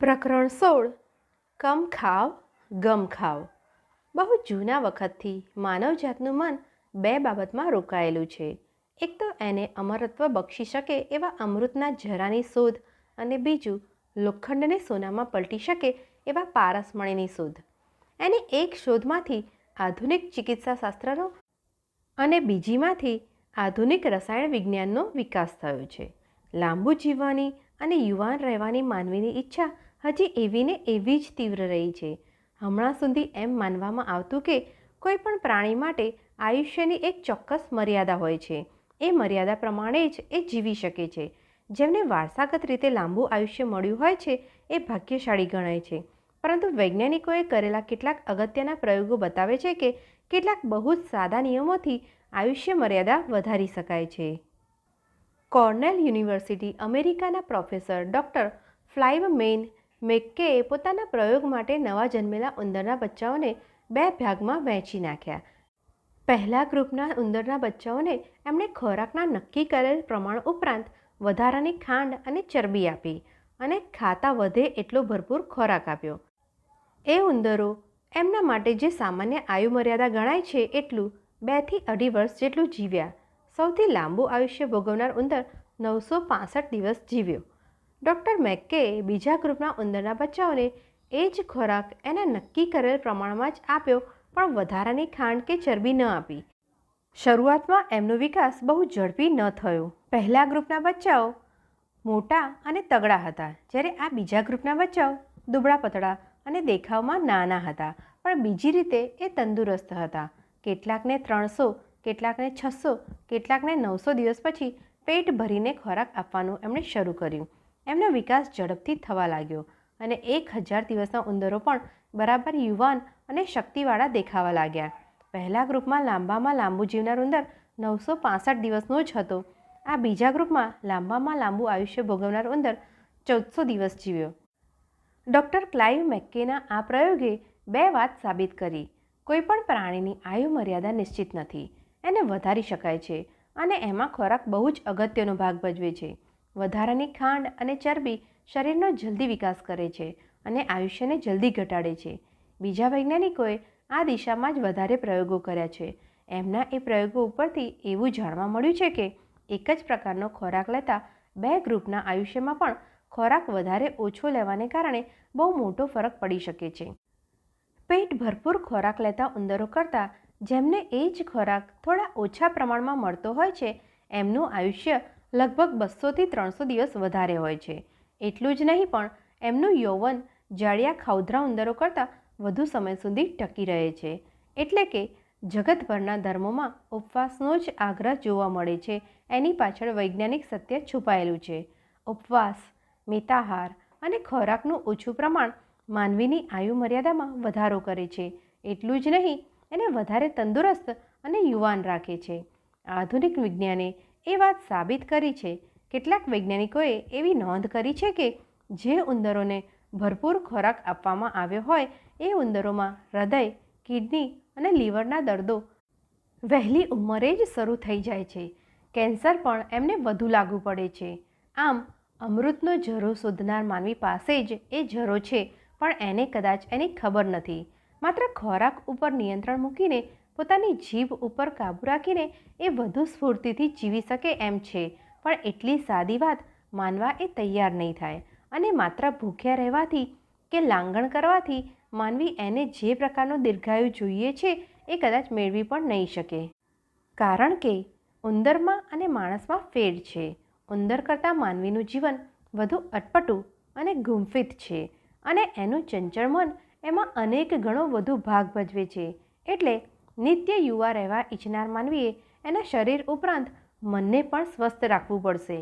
પ્રકરણ સોળ. કમ ખાવ, ગમ ખાવ. બહુ જૂના વખતથી માનવજાતનું મન બે બાબતમાં રોકાયેલું છે. એક તો એને અમરત્વ બક્ષી શકે એવા અમૃતના જરાની શોધ અને બીજું, લોખંડને સોનામાં પલટી શકે એવા પારસમણીની શોધ. એને એક શોધમાંથી આધુનિક ચિકિત્સા શાસ્ત્રનો અને બીજીમાંથી આધુનિક રસાયણ વિજ્ઞાનનો વિકાસ થયો છે. લાંબુ જીવવાની અને યુવાન રહેવાની માનવીની ઈચ્છા હજી એવી ને એવી જ તીવ્ર રહી છે. હમણાં સુધી એમ માનવામાં આવતું કે કોઈ પણ પ્રાણી માટે આયુષ્યની એક ચોક્કસ મર્યાદા હોય છે. એ મર્યાદા પ્રમાણે જ એ જીવી શકે છે. જેમને વારસાગત રીતે લાંબુ આયુષ્ય મળ્યું હોય છે, એ ભાગ્યશાળી ગણાય છે. પરંતુ વૈજ્ઞાનિકોએ કરેલા કેટલાક અગત્યના પ્રયોગો બતાવે છે કે કેટલાક બહુ જ સાદા નિયમોથી આયુષ્ય મર્યાદા વધારી શકાય છે. કોર્નેલ યુનિવર્સિટી અમેરિકાના પ્રોફેસર ડૉક્ટર ફ્લાઇવ મેન મેક્કેએ પોતાના પ્રયોગ માટે નવા જન્મેલા ઉંદરના બચ્ચાઓને બે ભાગમાં વહેંચી નાખ્યા. પહેલા ગ્રુપના ઉંદરના બચ્ચાઓને એમણે ખોરાકના નક્કી કરેલ પ્રમાણ ઉપરાંત વધારાની ખાંડ અને ચરબી આપી અને ખાતા વધે એટલો ભરપૂર ખોરાક આપ્યો. એ ઉંદરો એમના માટે જે સામાન્ય આયુ મર્યાદા ગણાય છે એટલું બેથી અઢી વર્ષ જેટલું જીવ્યા. સૌથી લાંબુ આયુષ્ય ભોગવનાર ઉંદર નવસો દિવસ જીવ્યો. ડૉક્ટર મેક્કે બીજા ગ્રુપના ઉંદરના બચ્ચાઓને એ જ ખોરાક એના નક્કી કરેલ પ્રમાણમાં જ આપ્યો, પણ વધારાની ખાંડ કે ચરબી ન આપી. શરૂઆતમાં એમનો વિકાસ બહુ ઝડપી ન થયો. પહેલા ગ્રુપના બચ્ચાઓ મોટા અને તગડા હતા, જ્યારે આ બીજા ગ્રુપના બચ્ચાઓ દુબળા પતળા અને દેખાવમાં નાના હતા, પણ બીજી રીતે એ તંદુરસ્ત હતા. કેટલાકને ત્રણસો, કેટલાકને છસો, કેટલાકને નવસો દિવસ પછી પેટ ભરીને ખોરાક આપવાનું એમણે શરૂ કર્યું. એમનો વિકાસ ઝડપથી થવા લાગ્યો અને એક હજાર દિવસના ઉંદરો પણ બરાબર યુવાન અને શક્તિવાળા દેખાવા લાગ્યા. પહેલા ગ્રુપમાં લાંબામાં લાંબુ જીવનાર ઉંદર નવસો પાસઠ દિવસનો જ હતો. આ બીજા ગ્રુપમાં લાંબામાં લાંબુ આયુષ્ય ભોગવનાર ઉંદર ચૌદસો દિવસ જીવ્યો. ડૉક્ટર ક્લાઇવ મેક્કેના આ પ્રયોગે બે વાત સાબિત કરી. કોઈપણ પ્રાણીની આયુ મર્યાદા નિશ્ચિત નથી. એને વધારી શકાય છે અને એમાં ખોરાક બહુ જ અગત્યનો ભાગ ભજવે છે. વધારાની ખાંડ અને ચરબી શરીરનો જલ્દી વિકાસ કરે છે અને આયુષ્યને જલ્દી ઘટાડે છે. બીજા વૈજ્ઞાનિકોએ આ દિશામાં જ વધારે પ્રયોગો કર્યા છે. એમના એ પ્રયોગો ઉપરથી એવું જાણવા મળ્યું છે કે એક જ પ્રકારનો ખોરાક લેતા બે ગ્રુપના આયુષ્યમાં પણ ખોરાક વધારે ઓછો લેવાને કારણે બહુ મોટો ફરક પડી શકે છે. પેટ ભરપૂર ખોરાક લેતા ઉંદરો કરતાં જેમને એ જ ખોરાક થોડા ઓછા પ્રમાણમાં મળતો હોય છે, એમનું આયુષ્ય લગભગ બસોથી ત્રણસો દિવસ વધારે હોય છે. એટલું જ નહીં પણ એમનું યૌવન જાડિયા ખાઉધરા ઉંદરો કરતાં વધુ સમય સુધી ટકી રહે છે. એટલે કે જગતભરના ધર્મોમાં ઉપવાસનો જ આગ્રહ જોવા મળે છે. એની પાછળ વૈજ્ઞાનિક સત્ય છુપાયેલું છે. ઉપવાસ, મિતાહાર અને ખોરાકનું ઓછું પ્રમાણ માનવીની આયુ મર્યાદામાં વધારો કરે છે. એટલું જ નહીં, એને વધારે તંદુરસ્ત અને યુવાન રાખે છે. આધુનિક વિજ્ઞાને એ વાત સાબિત કરી છે. કેટલાક વૈજ્ઞાનિકોએ એવી નોંધ કરી છે કે જે ઉંદરોને ભરપૂર ખોરાક આપવામાં આવ્યો હોય, એ ઉંદરોમાં હૃદય, કિડની અને લીવરના દર્દો વહેલી ઉંમરે જ શરૂ થઈ જાય છે. કેન્સર પણ એમને વધુ લાગુ પડે છે. આમ, અમૃતનો ઝરો શોધનાર માનવી પાસે જ એ ઝરો છે, પણ એને કદાચ એની ખબર નથી. માત્ર ખોરાક ઉપર નિયંત્રણ મૂકીને પોતાની જીભ ઉપર કાબૂ રાખીને એ વધુ સ્ફૂર્તિથી જીવી શકે એમ છે. પણ એટલી સાદી વાત માનવા એ તૈયાર નહીં થાય અને માત્ર ભૂખ્યા રહેવાથી કે લાંગણ કરવાથી માનવી એને જે પ્રકારનો દીર્ઘાયુ જોઈએ છે એ કદાચ મેળવી પણ નહીં શકે. કારણ કે ઉંદરમાં અને માણસમાં ફેર છે. ઉંદર કરતાં માનવીનું જીવન વધુ અટપટું અને ગુંફિત છે અને એનું ચંચળ મન એમાં અનેક ગણો વધુ ભાગ ભજવે છે. એટલે નિત્ય યુવા રહેવા ઈચ્છનાર માનવીએ એના શરીર ઉપરાંત મનને પણ સ્વસ્થ રાખવું પડશે.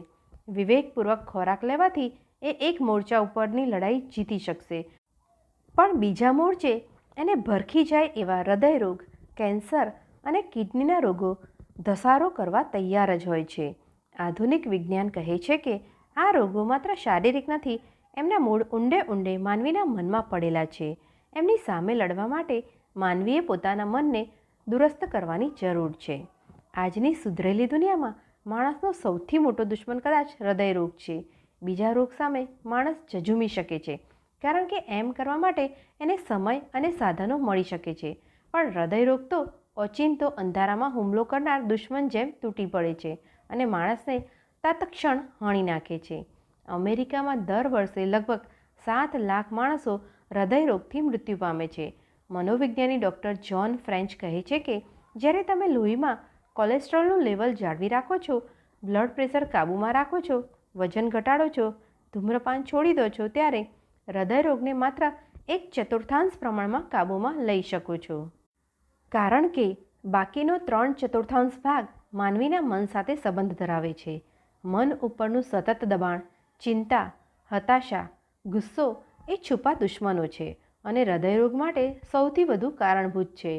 વિવેકપૂર્વક ખોરાક લેવાથી એ એક મોરચા ઉપરની લડાઈ જીતી શકશે. પણ બીજા મોરચે એને ભરખી જાય એવા હૃદયરોગ, કેન્સર અને કિડનીના રોગો ધસારો કરવા તૈયાર જ હોય છે. આધુનિક વિજ્ઞાન કહે છે કે આ રોગો માત્ર શારીરિક નથી, એમના મૂળ ઊંડે ઊંડે માનવીના મનમાં પડેલા છે. એમની સામે લડવા માટે માનવીએ પોતાના મનને દુરસ્ત કરવાની જરૂર છે. આજની સુધરેલી દુનિયામાં માણસનો સૌથી મોટો દુશ્મન કદાચ હૃદયરોગ છે. બીજા રોગ સામે માણસ ઝઝૂમી શકે છે, કારણ કે એમ કરવા માટે એને સમય અને સાધનો મળી શકે છે. પણ હૃદયરોગ તો ઓચિંતો અંધારામાં હુમલો કરનાર દુશ્મન જેમ તૂટી પડે છે અને માણસને તત્ક્ષણ હણી નાખે છે. અમેરિકામાં દર વર્ષે લગભગ સાત લાખ માણસો હૃદયરોગથી મૃત્યુ પામે છે. મનોવિજ્ઞાની ડૉક્ટર જ્હોન ફ્રેન્ચ કહે છે કે, જ્યારે તમે લોહીમાં કોલેસ્ટ્રોલનું લેવલ જાળવી રાખો છો, બ્લડ પ્રેશર કાબૂમાં રાખો છો, વજન ઘટાડો છો, ધૂમ્રપાન છોડી દો છો, ત્યારે હૃદયરોગને માત્ર એક ચતુર્થાંશ પ્રમાણમાં કાબૂમાં લઈ શકો છો. કારણ કે, બાકીનો ત્રણ ચતુર્થાંશ ભાગ માનવીના મન સાથે સંબંધ ધરાવે છે. મન ઉપરનું સતત દબાણ, ચિંતા, હતાશા, ગુસ્સો એ છુપા દુશ્મનો છે. અને હૃદયરોગ માટે સૌથી વધુ કારણભૂત છે.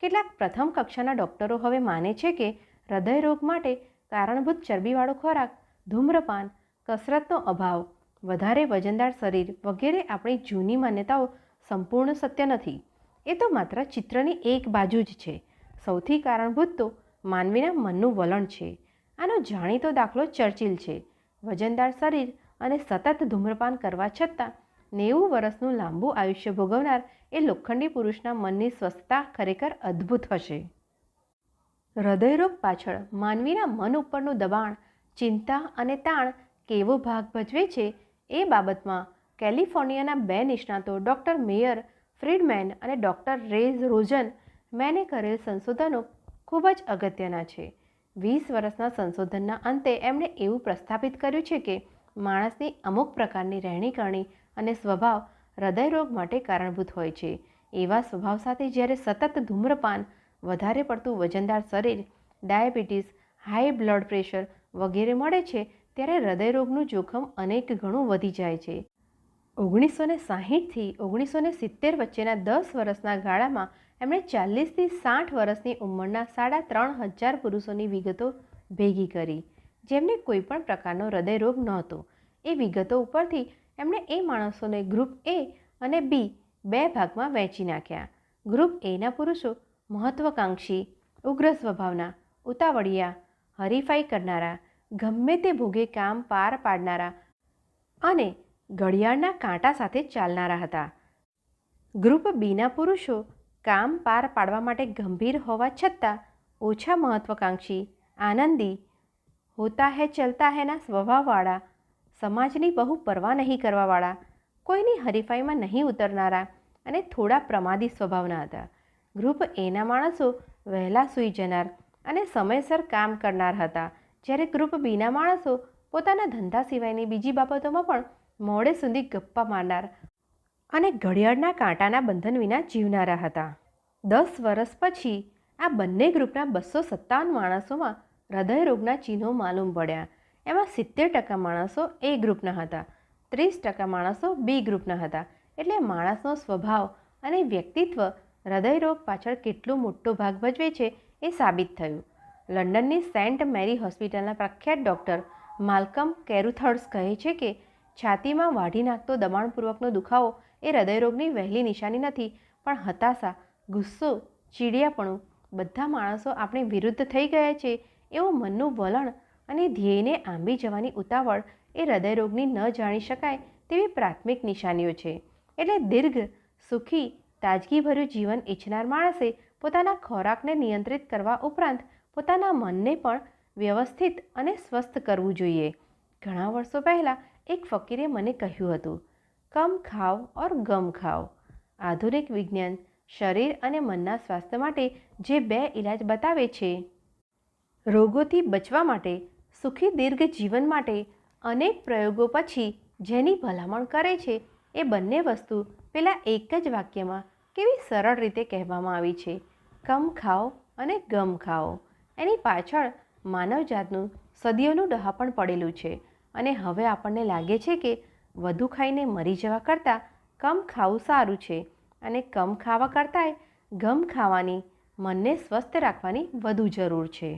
કેટલાક પ્રથમ કક્ષાના ડૉક્ટરો હવે માને છે કે હૃદયરોગ માટે કારણભૂત ચરબીવાળો ખોરાક, ધૂમ્રપાન, કસરતનો અભાવ, વધારે વજનદાર શરીર વગેરે આપણી જૂની માન્યતાઓ સંપૂર્ણ સત્ય નથી. એ તો માત્ર ચિત્રની એક બાજુ જ છે. સૌથી કારણભૂત તો માનવીના મનનું વલણ છે. આનો જાણીતો દાખલો ચર્ચિલ છે. વજનદાર શરીર અને સતત ધૂમ્રપાન કરવા છતાં નેવું વર્ષનું લાંબુ આયુષ્ય ભોગવનાર એ લોખંડી પુરુષના મનની સ્વસ્થતા ખરેખર અદ્ભુત હશે. હૃદયરોગ પાછળ માનવીના મન ઉપરનું દબાણ, ચિંતા અને તાણ કેવો ભાગ ભજવે છે એ બાબતમાં કેલિફોર્નિયાના બે નિષ્ણાતો ડૉક્ટર મેયર ફ્રીડમેન અને ડૉક્ટર રેઝ રોઝન મેને કરેલ સંશોધનો ખૂબ જ અગત્યના છે. વીસ વર્ષના સંશોધનના અંતે એમણે એવું પ્રસ્થાપિત કર્યું છે કે માણસની અમુક પ્રકારની રહેણીકરણી અને સ્વભાવ હૃદયરોગ માટે કારણભૂત હોય છે. એવા સ્વભાવ સાથે જ્યારે સતત ધૂમ્રપાન વધારે પડતું વજનદાર શરીર, ડાયાબિટીસ, હાઈ બ્લડ પ્રેશર વગેરે મળે છે, ત્યારે હૃદયરોગનું જોખમ અનેક ગણું વધી જાય છે. ઓગણીસો ને સાહીઠથી ઓગણીસો ને સિત્તેર વચ્ચેના દસ વર્ષના ગાળામાં એમણે ચાલીસથી સાઠ વર્ષની ઉંમરના સાડા ત્રણ હજાર પુરુષોની વિગતો ભેગી કરી, જેમને કોઈ પણ પ્રકારનો હૃદયરોગ નહોતો. એ વિગતો ઉપરથી એમણે એ માણસોને ગ્રુપ એ અને બી બે ભાગમાં વહેંચી નાખ્યા. ગ્રુપ એના પુરુષો મહત્વકાંક્ષી, ઉગ્ર સ્વભાવના, ઉતાવળિયા, હરીફાઈ કરનારા, ગમે તે ભોગે કામ પાર પાડનારા અને ઘડિયાળના કાંટા સાથે ચાલનારા હતા. ગ્રુપ બીના પુરુષો કામ પાર પાડવા માટે ગંભીર હોવા છતાં ઓછા મહત્વકાંક્ષી, આનંદી, હોતા હે ચલતા હેના સ્વભાવવાળા સમાજની બહુ પરવા નહીં કરવાવાળા, કોઈની હરીફાઈમાં નહીં ઉતરનારા અને થોડા પ્રમાદી સ્વભાવના હતા. ગ્રુપ એના માણસો વહેલા સૂઈ જનાર અને સમયસર કામ કરનાર હતા, જ્યારે ગ્રુપ બીના માણસો પોતાના ધંધા સિવાયની બીજી બાબતોમાં પણ મોડે સુધી ગપ્પા મારનાર અને ઘડિયાળના કાંટાના બંધન વિના જીવનારા હતા. દસ વર્ષ પછી આ બંને ગ્રુપના બસો સત્તાવન માણસોમાં હૃદયરોગના ચિહ્નો માલુમ પડ્યા એમાં સિત્તેર ટકા માણસો એ ગ્રુપના હતા, ત્રીસ ટકા માણસો બી ગ્રુપના હતા. એટલે માણસનો સ્વભાવ અને વ્યક્તિત્વ હૃદયરોગ પાછળ કેટલો મોટો ભાગ ભજવે છે એ સાબિત થયું. લંડનની સેન્ટ મેરી હોસ્પિટલના પ્રખ્યાત ડૉક્ટર માલ્કમ કેરુથર્સ કહે છે કે, છાતીમાં વાઢી નાખતો દબાણપૂર્વકનો દુખાવો એ હૃદયરોગની વહેલી નિશાની નથી, પણ હતાશા, ગુસ્સો, ચીડિયાપણું, બધા માણસો આપણે વિરુદ્ધ થઈ ગયા છે એવું મનનું વલણ અને ધ્યેયને આંબી જવાની ઉતાવળ એ હૃદયરોગની ન જાણી શકાય તેવી પ્રાથમિક નિશાનીઓ છે. એટલે દીર્ઘ, સુખી, તાજગીભર્યું જીવન ઈચ્છનાર માણસે પોતાના ખોરાકને નિયંત્રિત કરવા ઉપરાંત પોતાના મનને પણ વ્યવસ્થિત અને સ્વસ્થ કરવું જોઈએ. ઘણા વર્ષો પહેલાં એક ફકીરે મને કહ્યું હતું, કમ ખાઓ ઓર ગમ ખાઓ આધુનિક વિજ્ઞાન શરીર અને મનના સ્વાસ્થ્ય માટે જે બે ઇલાજ બતાવે છે, રોગોથી બચવા માટે સુખી દીર્ઘ જીવન માટે અનેક પ્રયોગો પછી જેની ભલામણ કરે છે એ બંને વસ્તુ પેલા એક જ વાક્યમાં કેવી સરળ રીતે કહેવામાં આવી છે. કમ ખાઓ અને ગમ ખાઓ. એની પાછળ માનવજાતનું સદીઓનું ડહાપણ પડેલું છે અને હવે આપણને લાગે છે કે વધુ ખાઈને મરી જવા કરતાં કમ ખાવું સારું છે અને કમ ખાવા કરતાંય ગમ ખાવાની, મનને સ્વસ્થ રાખવાની વધુ જરૂર છે.